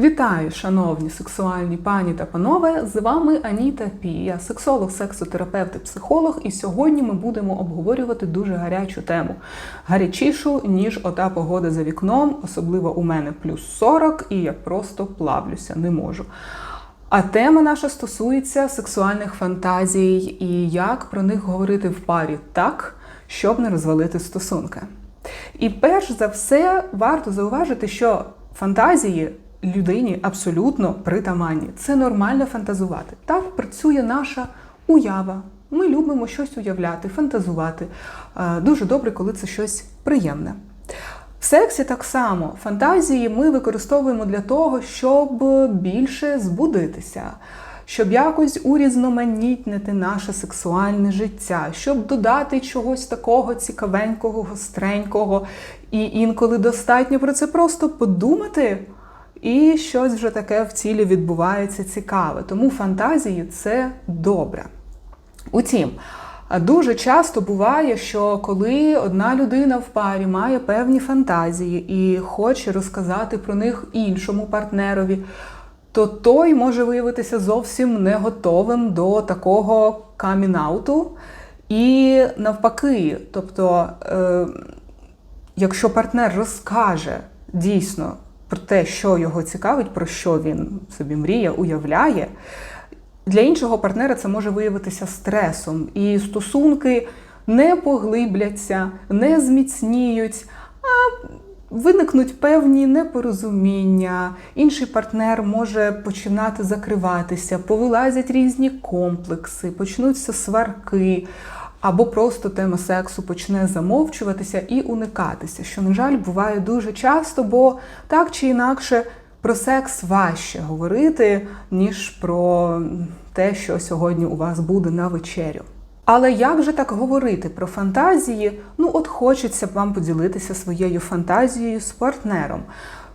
Вітаю, шановні сексуальні пані та панове! З вами Аніта Пі, я сексолог, сексотерапевт і психолог. І сьогодні ми будемо обговорювати дуже гарячу тему. Гарячішу, ніж ота погода за вікном, особливо у мене плюс 40, і я просто плавлюся, не можу. А тема наша стосується сексуальних фантазій і як про них говорити в парі так, щоб не розвалити стосунки. І перш за все варто зауважити, що фантазії людині абсолютно притаманні. Це нормально фантазувати. Так працює наша уява. Ми любимо щось уявляти, фантазувати. Е, Дуже добре, коли це щось приємне. В сексі так само фантазії ми використовуємо для того, щоб більше збудитися, щоб якось урізноманітнити наше сексуальне життя, щоб додати чогось такого цікавенького, гостренького. І інколи достатньо про це просто подумати, і щось вже таке в тілі відбувається цікаве. Тому фантазії це добре. Утім, Дуже часто буває, що коли одна людина в парі має певні фантазії і хоче розказати про них іншому партнерові, то той може виявитися зовсім не готовим до такого камінауту. І навпаки, тобто, е, якщо партнер розкаже дійсно про те, що його цікавить, про що він собі мріє, уявляє. Для іншого партнера це може виявитися стресом, і стосунки не поглибляться, не зміцніють, а виникнуть певні непорозуміння. Інший партнер може починати закриватися, повилазять різні комплекси, почнуться сварки. Або просто тема сексу почне замовчуватися і уникатися, що, на жаль, буває дуже часто, бо так чи інакше про секс важче говорити, ніж про те, що сьогодні у вас буде на вечерю. Але як же так говорити про фантазії? Ну, от хочеться вам поділитися своєю фантазією з партнером.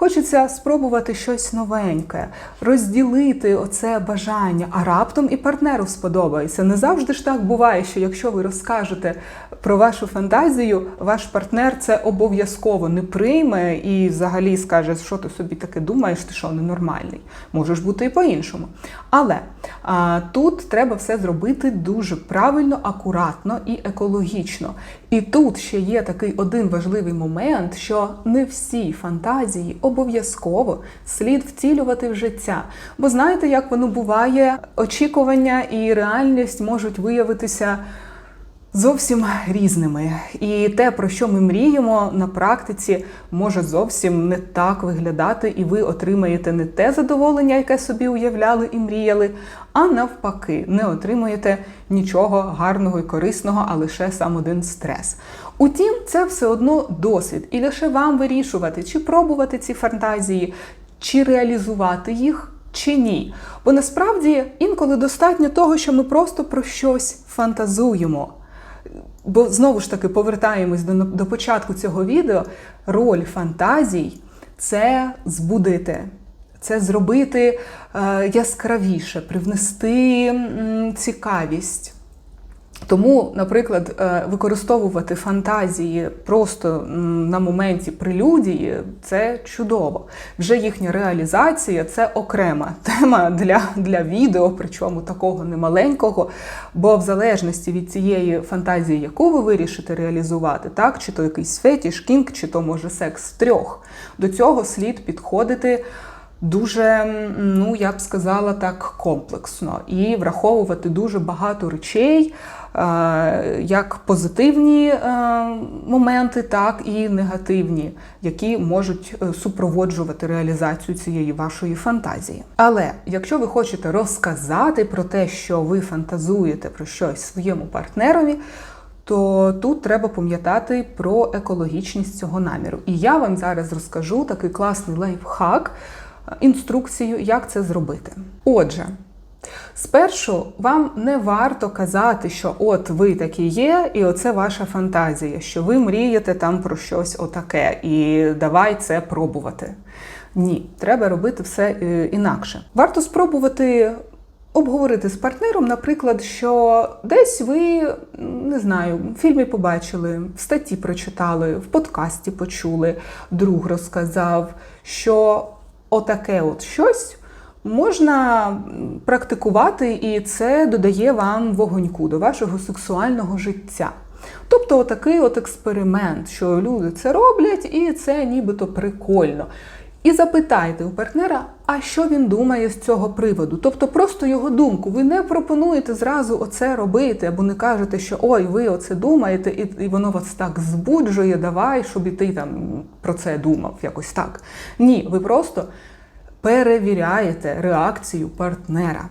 Хочеться спробувати щось новеньке, розділити оце бажання, а раптом і партнеру сподобається. Не завжди ж так буває, що якщо ви розкажете про вашу фантазію, ваш партнер це обов'язково не прийме і взагалі скаже, що ти собі таке думаєш, ти що ненормальний. Може ж бути і по-іншому. Але а, тут треба все зробити дуже правильно, акуратно і екологічно. І тут ще є такий один важливий момент, що не всі фантазії обов'язково слід втілювати в життя. Бо знаєте, як воно буває, очікування і реальність можуть виявитися. Зовсім різними, і те, про що ми мріємо на практиці, може зовсім не так виглядати, і ви отримаєте не те задоволення, яке собі уявляли і мріяли, а навпаки, не отримуєте нічого гарного і корисного, а лише сам один стрес. Утім, це все одно досвід, і лише вам вирішувати, чи пробувати ці фантазії, чи реалізувати їх. Чи ні? Бо насправді інколи достатньо того, що ми просто про щось фантазуємо. Бо знову ж таки повертаємось до, до початку цього відео. Роль фантазій це збудити, це зробити е, яскравіше, привнести цікавість. Тому, наприклад, е, використовувати фантазії просто на моменті прелюдії це чудово. Вже їхня реалізація це окрема тема для для відео, причому такого немаленького. Бо в залежності від цієї фантазії, яку ви вирішите реалізувати, так, чи то якийсь фетіш, кінг, чи то може секс трьох, до цього слід підходити. Дуже, ну я б сказала так, комплексно і враховувати дуже багато речей, як позитивні моменти, так і негативні, які можуть е, супроводжувати реалізацію цієї вашої фантазії. Але якщо ви хочете розказати про те, що ви фантазуєте про щось своєму партнерові, то тут треба пам'ятати про екологічність цього наміру. І я вам зараз розкажу такий класний лайфхак, інструкцію, як це зробити. Отже. Спершу вам не варто казати, що от ви такі є, і оце ваша фантазія, що ви мрієте там про щось отаке, і давай це пробувати. Ні, треба робити все е, інакше. Варто спробувати обговорити з партнером, наприклад, що десь ви не знаю, в фільмі побачили, в статті прочитали, в подкасті почули, друг розказав, що отаке от щось можна практикувати, і це додає вам вогоньку до вашого сексуального життя. Тобто, отакий от експеримент, що люди це роблять, і це нібито прикольно. І запитайте у партнера, а що він думає з цього приводу. Тобто просто його думку. Ви не пропонуєте зразу оце робити, або не кажете, що ой, ви оце думаєте, і, і воно вас так збуджує, давай, щоб і ти там про це думав, якось так. Ні, ви просто перевіряєте реакцію партнера.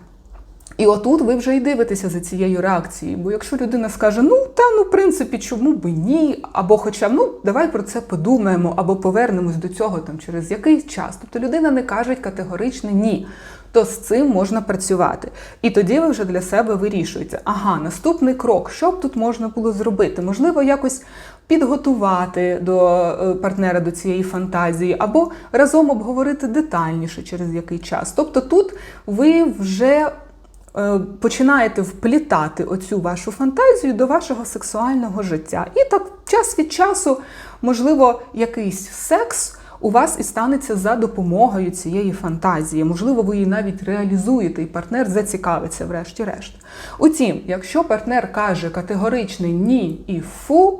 І отут ви вже й дивитеся за цією реакцією. Бо якщо людина скаже, ну та ну, в принципі, чому би ні, або хоча б ну давай про це подумаємо, або повернемось до цього там через якийсь час. Тобто людина не каже категоричне ні. То з цим можна працювати. І тоді ви вже для себе вирішуєте, ага, наступний крок, що б тут можна було зробити? Можливо, якось підготувати до е, партнера до цієї фантазії, або разом обговорити детальніше через який час. Тобто тут ви вже починаєте вплітати оцю вашу фантазію до вашого сексуального життя. І так час від часу, можливо, якийсь секс. У вас і станеться за допомогою цієї фантазії. Можливо, ви її навіть реалізуєте, і партнер зацікавиться, врешті-решт. Утім, якщо партнер каже категоричний ні і фу,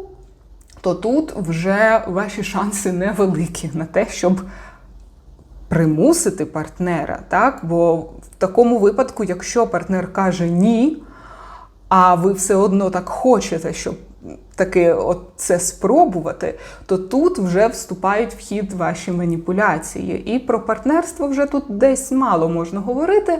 то тут вже ваші шанси невеликі на те, щоб примусити партнера, так? Бо в такому випадку, якщо партнер каже ні, а ви все одно так хочете, щоб таки от це спробувати, то тут вже вступають в хід ваші маніпуляції. І про партнерство вже тут десь мало можна говорити.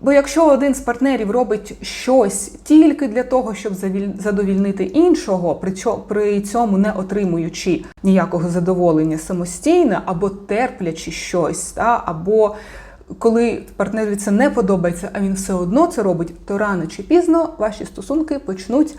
Бо якщо один з партнерів робить щось тільки для того, щоб задовільнити іншого, при цьому не отримуючи ніякого задоволення самостійно, або терплячи щось, або коли партнеру це не подобається, а він все одно це робить, то рано чи пізно ваші стосунки почнуть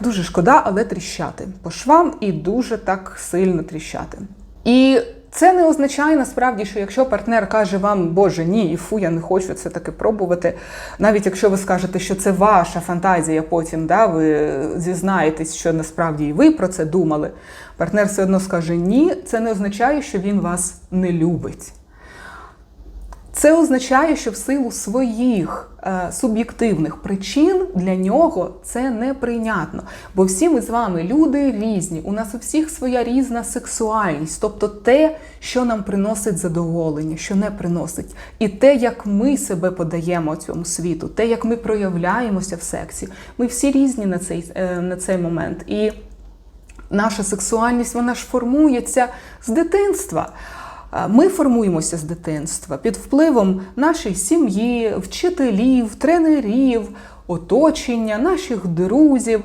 дуже шкода, але тріщати по швам і дуже так сильно тріщати. І це не означає насправді, що якщо партнер каже вам, Боже, ні, і фу, я не хочу це таки пробувати. Навіть якщо ви скажете, що це ваша фантазія, потім да, ви зізнаєтесь, що насправді і ви про це думали. Партнер все одно скаже ні, це не означає, що він вас не любить. Це означає, що в силу своїх е, суб'єктивних причин для нього це неприйнятно. Бо всі ми з вами люди різні. У нас у всіх своя різна сексуальність, тобто те, що нам приносить задоволення, що не приносить, і те, як ми себе подаємо цьому світу, те, як ми проявляємося в сексі. Ми всі різні на цей, е, на цей момент. І наша сексуальність вона ж формується з дитинства. Ми формуємося з дитинства під впливом нашої сім'ї, вчителів, тренерів, оточення, наших друзів.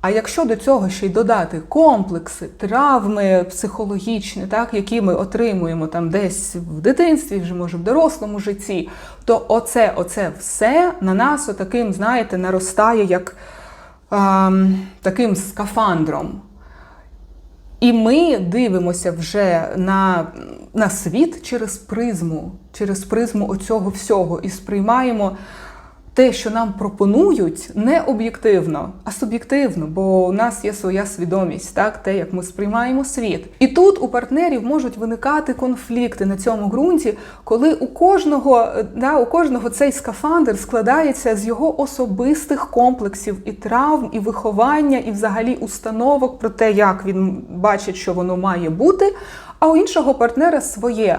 А якщо до цього ще й додати комплекси, травми психологічні, так, які ми отримуємо там десь в дитинстві, вже може в дорослому житті, то оце, оце все на нас отаким, знаєте, наростає як ем, таким скафандром. І ми дивимося вже на, на світ через призму, через призму оцього всього і сприймаємо те, що нам пропонують, не об'єктивно, а суб'єктивно, бо у нас є своя свідомість, так, те, як ми сприймаємо світ. І тут у партнерів можуть виникати конфлікти на цьому ґрунті, коли у кожного, да, у кожного цей скафандр складається з його особистих комплексів і травм, і виховання, і взагалі установок про те, як він бачить, що воно має бути, а у іншого партнера своє.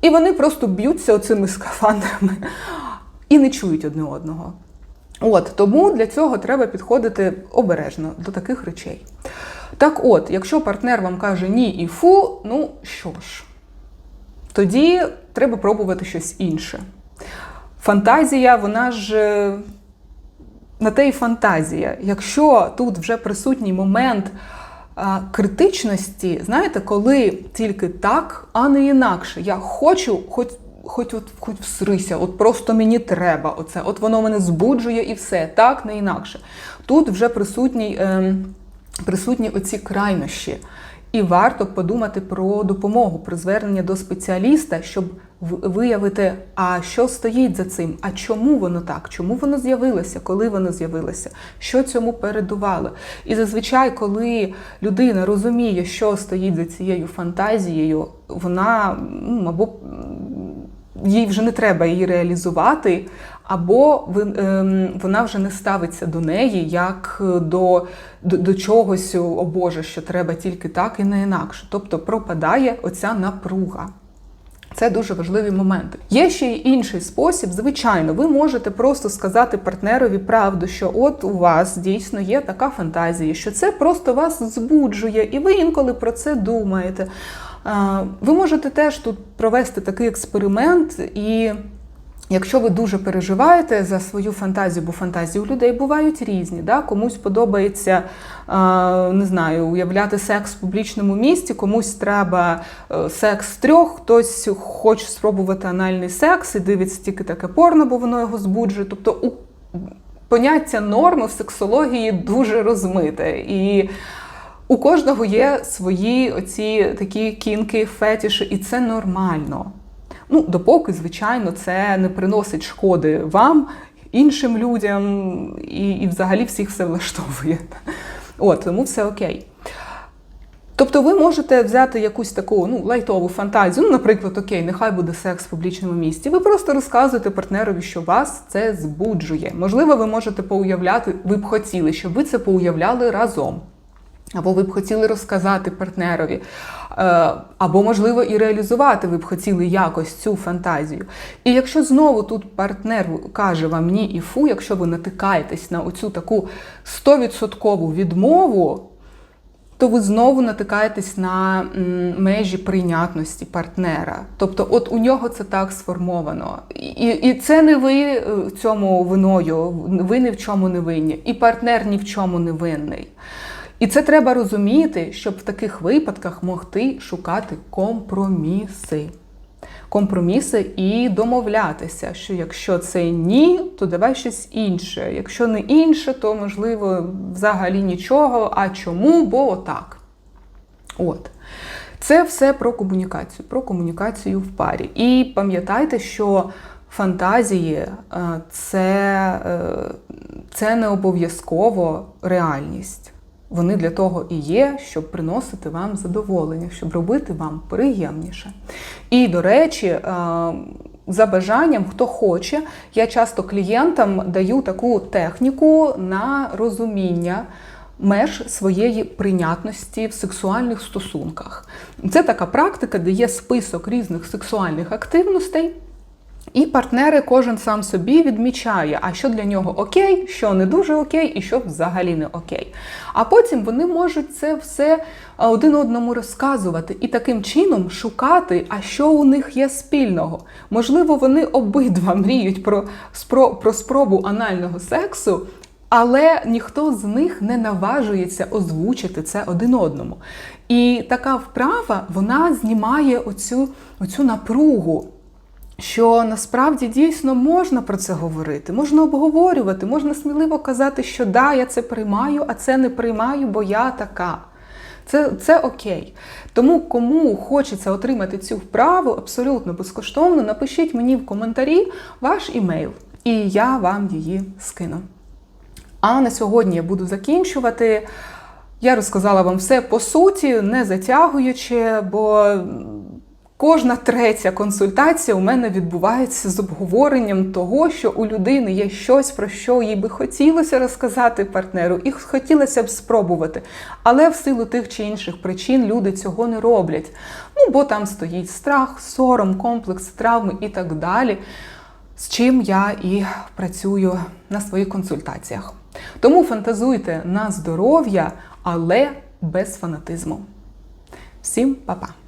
І вони просто б'ються оцими скафандрами і не чують одне одного. От тому для цього треба підходити обережно до таких речей. Так от, якщо партнер вам каже ні і фу, ну що ж, тоді треба пробувати щось інше. Фантазія, вона ж е, на те й фантазія. Якщо тут вже присутній момент а, критичності, знаєте, коли тільки так, а не інакше. Я хочу, хоч хоч от хоч всрися, от просто мені треба оце, от воно мене збуджує і все, так, не інакше. Тут вже присутній, е, присутні оці крайнощі. І варто подумати про допомогу, про звернення до спеціаліста, щоб виявити, а що стоїть за цим, а чому воно так, чому воно з'явилося, коли воно з'явилося, що цьому передувало. І зазвичай, коли людина розуміє, що стоїть за цією фантазією, вона ну, або їй вже не треба її реалізувати, або ем, вона вже не ставиться до неї як е, до, до, до чогось, о Боже, що треба тільки так і не інакше. Тобто пропадає оця напруга. Це дуже важливі моменти. Є ще й інший спосіб. Звичайно, ви можете просто сказати партнерові правду, що от у вас дійсно є така фантазія, що це просто вас збуджує, і ви інколи про це думаєте. Ви можете теж тут провести такий експеримент і. Якщо ви дуже переживаєте за свою фантазію, бо фантазії у людей бувають різні, да? комусь подобається не знаю, уявляти секс в публічному місці, комусь треба е, секс трьох, хтось хоче спробувати анальний секс і дивиться тільки таке порно, бо воно його збуджує. Тобто у поняття норми в сексології дуже розмите. І у кожного є свої оці такі кінки, фетіші, і це нормально. Ну, допоки, звичайно, це не приносить шкоди вам, іншим людям, і, і взагалі всіх все влаштовує. От, тому все окей. Тобто ви можете взяти якусь таку ну, лайтову фантазію, ну, наприклад, окей, нехай буде секс в публічному місці. Ви просто розказуєте партнерові, що вас це збуджує. Можливо, ви можете поуявляти, ви б хотіли, щоб ви це поуявляли разом. Або ви б хотіли розказати партнерові, Е, або, можливо, і реалізувати ви б хотіли якось цю фантазію. І якщо знову тут партнер каже вам ні і фу, якщо ви натикаєтесь на оцю таку 100% відмову, то ви знову натикаєтесь на межі прийнятності партнера. Тобто, от у нього це так сформовано. І, і це не ви е, цьому виною, ви ні в чому не винні, і партнер ні в чому не винний. І це треба розуміти, щоб в таких випадках могти шукати компроміси. Компроміси і домовлятися, що якщо це ні, то давай щось інше. Якщо не інше, то можливо взагалі нічого. А чому? Бо отак. От. Це все про комунікацію, про комунікацію в парі. І пам'ятайте, що фантазії е, це, е, це не обов'язково реальність. Вони для того і є, щоб приносити вам задоволення, щоб робити вам приємніше. І, до речі, е, за бажанням, хто хоче, я часто клієнтам даю таку техніку на розуміння меж своєї прийнятності в сексуальних стосунках. Це така практика, де є список різних сексуальних активностей. І партнери кожен сам собі відмічає, а що для нього окей, що не дуже окей, і що взагалі не окей. А потім вони можуть це все один одному розказувати і таким чином шукати, а що у них є спільного. Можливо, вони обидва мріють про, спро, про спробу анального сексу. Але ніхто з них не наважується озвучити це один одному. І така вправа вона знімає оцю, оцю напругу що насправді дійсно можна про це говорити, можна обговорювати, можна сміливо казати, що да, я це приймаю, а це не приймаю, бо я така. Це це окей. Тому, кому хочеться отримати цю вправу абсолютно безкоштовно, напишіть мені в коментарі ваш імейл, і я вам її скину. А на сьогодні я буду закінчувати. Я розказала вам все по суті, не затягуючи, бо Кожна третя консультація у мене відбувається з обговоренням того, що у людини є щось, про що їй би хотілося розказати партнеру, і хотілося б спробувати. Але в силу тих чи інших причин люди цього не роблять. Ну, бо там стоїть страх, сором, комплекс травми і так далі, з чим я і працюю на своїх консультаціях. Тому фантазуйте на здоров'я, але без фанатизму. Всім па-па!